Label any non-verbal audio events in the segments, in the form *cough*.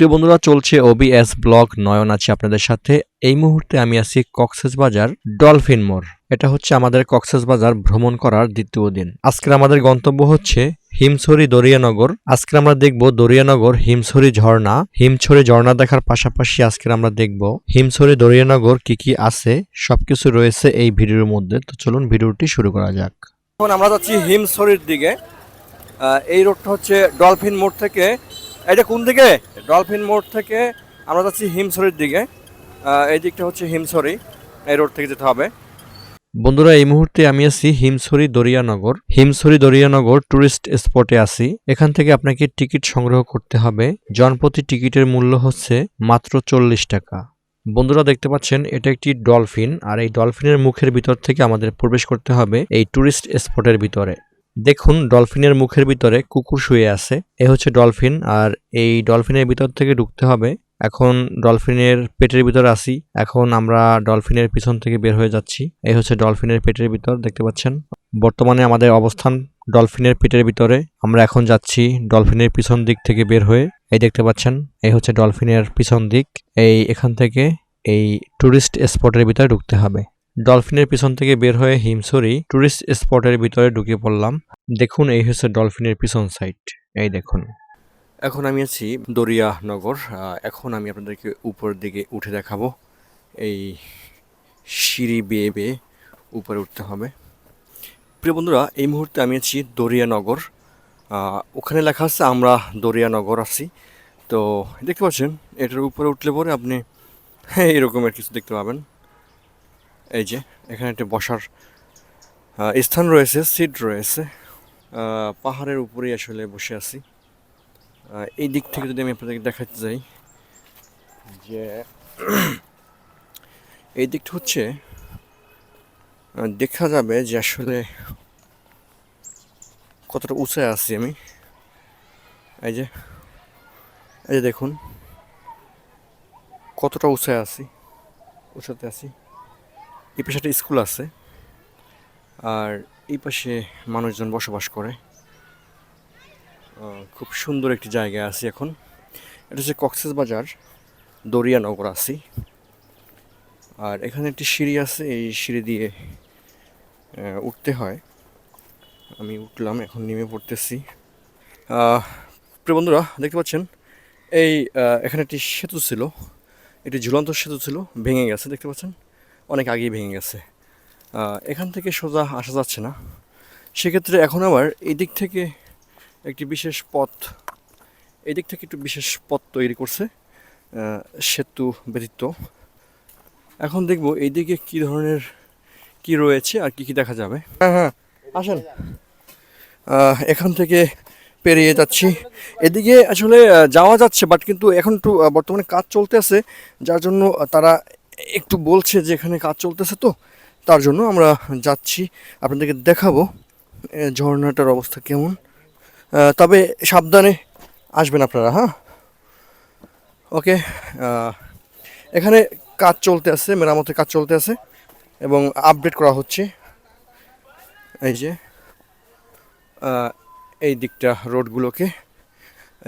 প্রিয় বন্ধুরা, চলছে ওবিএস ব্লগ, নয়ন আছে আপনাদের সাথে। এই মুহূর্তে আমি আছি কক্সবাজার ডলফিন মোড়। এটা হচ্ছে আমাদের কক্সবাজার ভ্রমণ করার দ্বিতীয় দিন। আজকের আমাদের গন্তব্য হচ্ছে হিমছড়ি দরিয়ানগর। আজকে আমরা দেখব দরিয়ানগর হিমছড়ি ঝর্ণা। হিমছড়ি ঝর্ণা দেখার পাশাপাশি আজকে আমরা দেখব হিমছড়ি দরিয়ানগর কি কি আছে, সবকিছু রয়েছে এই ভিডিওর মধ্যে। তো চলুন ভিডিওটি শুরু করা যাক। এখন আমরা যাচ্ছি হিমছড়ির দিকে। এই রোডটা হচ্ছে ডলফিন মোড় থেকে এটা কোন দিকে? ডলফিন মোড় থেকে আমরা যাচ্ছি হিমসরির দিকে। এই দিকটা হচ্ছে হিমসরি এই রোড থেকে যেতে হবে। বন্ধুরা, এই মুহূর্তে আমি আছি হিমসরি দরিয়ানগর। হিমসরি দরিয়ানগর টুরিস্ট স্পটে আছি। এখান থেকে আপনাকে টিকিট সংগ্রহ করতে হবে। জনপ্রতি টিকিটের মূল্য হচ্ছে মাত্র চল্লিশ টাকা। বন্ধুরা, দেখতে পাচ্ছেন, এটা একটি ডলফিন। আর এই ডলফিনের মুখের ভিতর থেকে আমাদের প্রবেশ করতে হবে এই টুরিস্ট স্পটের ভিতরে। দেখুন, ডলফিনের মুখের ভিতরে কুকুর শুয়ে আছে। এ হচ্ছে ডলফিন, আর এই ডলফিনের ভিতর থেকে ঢুকতে হবে। এখন ডলফিনের পেটের ভিতর আসি এখন আমরা ডলফিনের পিছন থেকে বের হয়ে যাচ্ছি। এই হচ্ছে ডলফিনের পেটের ভিতর, দেখতে পাচ্ছেন? বর্তমানে আমাদের অবস্থান ডলফিনের পেটের ভিতরে। আমরা এখন যাচ্ছি ডলফিনের পিছন দিক থেকে বের হয়ে। এই দেখতে পাচ্ছেন? এই হচ্ছে ডলফিনের পিছন দিক। এই এখান থেকে এই টুরিস্ট স্পটের ভিতরে ঢুকতে হবে। ডলফিনের পিছন থেকে বের হয়ে হিমসরি টুরিস্ট স্পটের ভিতরে ঢুকে পড়লাম। দেখুন এই হচ্ছে ডলফিনের পিছন সাইড এই দেখুন। এখন আমি আছি দরিয়ানগর আহ, এখন আমি আপনাদেরকে উপরের দিকে উঠে দেখাবো। এই সিঁড়ি বেয়ে বেয়ে উপরে উঠতে হবে। প্রিয় বন্ধুরা এই মুহূর্তে আমি আছি দরিয়ানগর ওখানে লেখা আছে আমরা দরিয়ানগর আছি। তো দেখতে পাচ্ছেন এটার উপরে উঠলে পরে আপনি *laughs* এরকমের কিছু দেখতে পাবেন। এই যে, এখানে একটা বসার স্থান রয়েছে সিট রয়েছে। পাহাড়ের উপরেই আসলে বসে আছি। এই দিক থেকে যদি আমি আপনাদেরকে দেখাতে যাই, যে এই দিকটা হচ্ছে দেখা যাবে যে আসলে কতটা উঁচায় আছি আমি। এই যে এই যে দেখুন, কতটা উঁচায় আছি, উঁচাতে আছি। এই পাশে একটা স্কুল আছে। আর এই পাশে মানুষজন বসবাস করে। খুব সুন্দর একটি জায়গায় আছি এখন। এটা হচ্ছে কক্সেস বাজার দরিয়ানগর আছি। আর এখানে একটি সিঁড়ি আছে এই সিঁড়ি দিয়ে উঠতে হয়। আমি উঠলাম এখন নেমে পড়তেছি। আহ, প্রিয় বন্ধুরা দেখতে পাচ্ছেন? এই এখানে একটি সেতু ছিল। একটি ঝুলন্ত সেতু ছিল ভেঙে গেছে দেখতে পাচ্ছেন? অনেক আগেই ভেঙে গেছে। এখান থেকে সোজা আসা যাচ্ছে না। সেক্ষেত্রে এখন আবার এই দিক থেকে একটি বিশেষ পথ, এদিক থেকে একটু বিশেষ পথ তৈরি করছে সেতু ব্যতীত। এখন দেখব এইদিকে কি ধরনের কি রয়েছে আর কি কি দেখা যাবে। হ্যাঁ হ্যাঁ আসেন। এখান থেকে পেরিয়ে যাচ্ছি। এদিকে আসলে যাওয়া যাচ্ছে বাট কিন্তু এখন একটু বর্তমানে কাজ চলতে আছে, যার জন্য তারা একটু বলছে যে এখানে কাজ চলতেছে তো, তার জন্য আমরা যাচ্ছি, আপনাদেরকে দেখাবো ঝর্ণাটার অবস্থা কেমন। তবে সাবধানে আসবেন আপনারা হ্যাঁ? ওকে এখানে কাজ চলতে আছে, মেরামতের কাজ চলতে আছে, এবং আপডেট করা হচ্ছে। এই যে এই দিকটা রোডগুলোকে,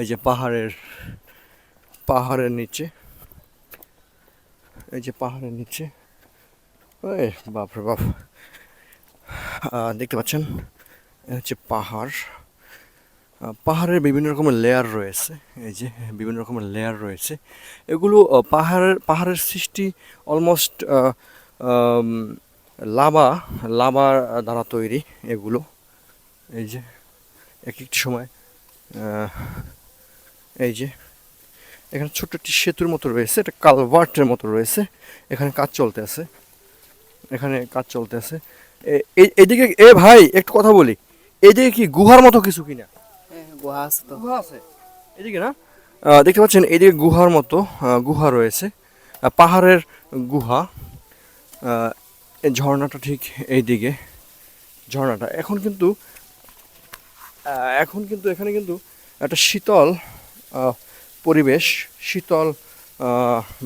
এই যে পাহাড়ের পাহাড়ের নিচে। এই যে পাহাড়ের নিচে। ওই বাপরে বাপ। দেখতে পাচ্ছেন? হচ্ছে পাহাড়। পাহাড়ের বিভিন্ন রকমের লেয়ার রয়েছে। এই যে বিভিন্ন রকমের লেয়ার রয়েছে। এগুলো পাহাড়ের পাহাড়ের সৃষ্টি অলমোস্ট লাভা লাভার দ্বারা তৈরি এগুলো। এই যে, এক একটি সময় এই যে এখানে ছোট্ট একটি সেতুর মতো রয়েছে এটা কালভার্টের মতো রয়েছে। এখানে কাজ চলতে আছে। এখানে কাজ চলতে আছে। এদিকে এ ভাই একটু কথা বলি। এদিকে কি গুহার মতো কিছু কিনা? হ্যাঁ গুহা আছে তো। গুহা আছে? এদিকে না? দেখতে পাচ্ছেন এদিকে গুহার মতো গুহা রয়েছে। পাহাড়ের গুহা। ঝর্ণাটা ঠিক এইদিকে। ঝর্ণাটা। এখন কিন্তু এখন কিন্তু এখানে কিন্তু একটা শীতল আহ, পরিবেশ, শীতল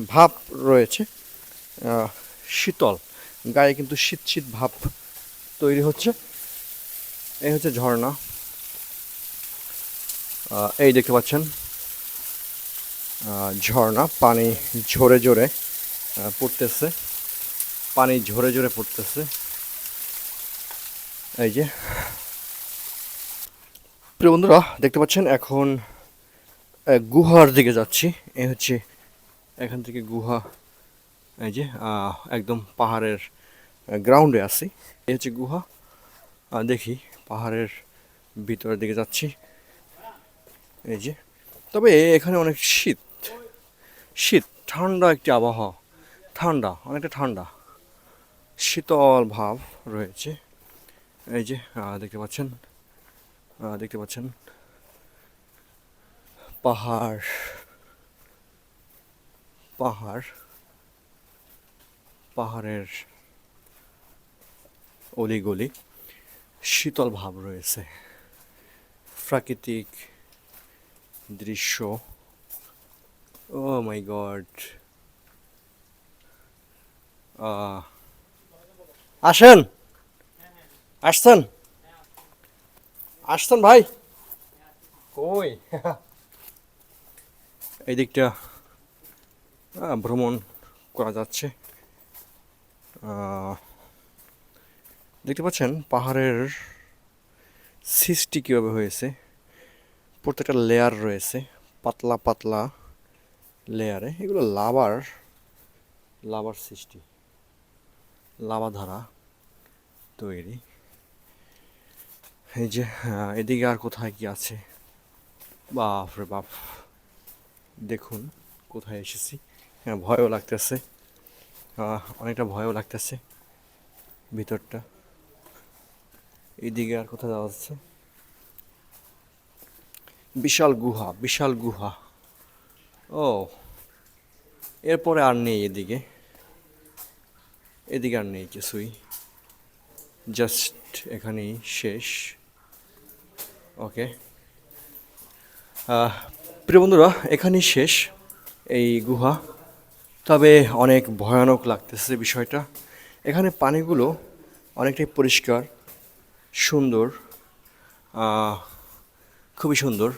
ভাব রয়েছে। শীতল। গায়ে কিন্তু শীত শীত ভাব তৈরি হচ্ছে। এই হচ্ছে ঝর্ণা। এই দেখতে পাচ্ছেন ঝর্ণা। পানি ঝরে ঝরে পড়তেছে। পানি ঝরে ঝরে পড়তেছে। এই যে। প্রিয় বন্ধুরা, দেখতে পাচ্ছেন, এখন গুহার দিকে যাচ্ছি। এ হচ্ছে এখান থেকে গুহা, এই যে একদম পাহাড়ের গ্রাউন্ডে আছি। এ হচ্ছে গুহা। দেখি পাহাড়ের ভিতরের দিকে যাচ্ছি। এই যে, তবে এখানে অনেক শীত। শীত, ঠান্ডা একটি আবহাওয়া। ঠান্ডা, অনেকটা ঠান্ডা। শীতল ভাব রয়েছে। এই যে দেখতে পাচ্ছেন দেখতে পাচ্ছেন পাহাড়। পাহাড়। পাহাড়ের অলিগলি শীতল ভাব রয়েছে। প্রাকৃতিক দৃশ্য। Oh my God. আসেন। আসছেন? আসছেন ভাই? কই? এই দিকটা ভ্রমণ করা যাচ্ছে। দেখতে পাচ্ছেন, পাহাড়ের সৃষ্টি কীভাবে হয়েছে। প্রত্যেকটা লেয়ার রয়েছে, পাতলা পাতলা লেয়ারে এগুলো লাভার লাভার সৃষ্টি লাভা ধারা তৈরি। এই যে এদিকে আর কোথায় কি আছে? বাপ রে বাপ। দেখুন, কোথায় এসেছি। হ্যাঁ ভয়ও লাগতেছে। অনেকটা ভয়ও লাগতেছে ভিতরটা। এইদিকে আর কোথায় যাওয়া যাচ্ছে বিশাল গুহা বিশাল গুহা। ও, এরপরে আর নেই এদিকে। এদিকে আর নেই কিছুই। জাস্ট এখানেই শেষ। ওকে। প্রিয় বন্ধুরা, এখানেই শেষ এই গুহা। তবে অনেক ভয়ানক লাগতেছে বিষয়টা। এখানে পানিগুলো অনেকটাই পরিষ্কার, সুন্দর খুবই সুন্দর।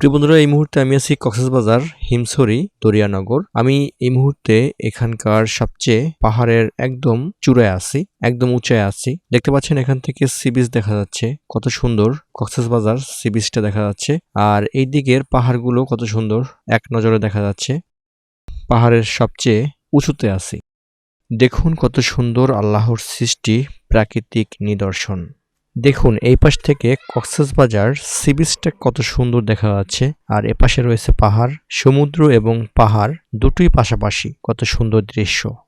প্রিয় বন্ধুরা, এই মুহূর্তে আমি আছি কক্সবাজার হিমসরি দরিয়ানগর। আমি এই মুহূর্তে এখানকার সবচেয়ে পাহাড়ের একদম চূড়ায় আছি, একদম উঁচায় আছি। দেখতে পাচ্ছেন এখান থেকে সি বিচ দেখা যাচ্ছে, কত সুন্দর কক্সবাজার সি বিচটা দেখা যাচ্ছে। আর এই দিকের পাহাড়গুলো কত সুন্দর, এক নজরে দেখা যাচ্ছে। পাহাড়ের সবচেয়ে উঁচুতে আছি। দেখুন কত সুন্দর আল্লাহর সৃষ্টি, প্রাকৃতিক নিদর্শন। দেখুন, এই পাশ থেকে কক্সবাজার সি বিচটা কত সুন্দর দেখা যাচ্ছে। আর এপাশে রয়েছে পাহাড়, সমুদ্র এবং পাহাড়, দুটোই পাশাপাশি। কত সুন্দর দৃশ্য।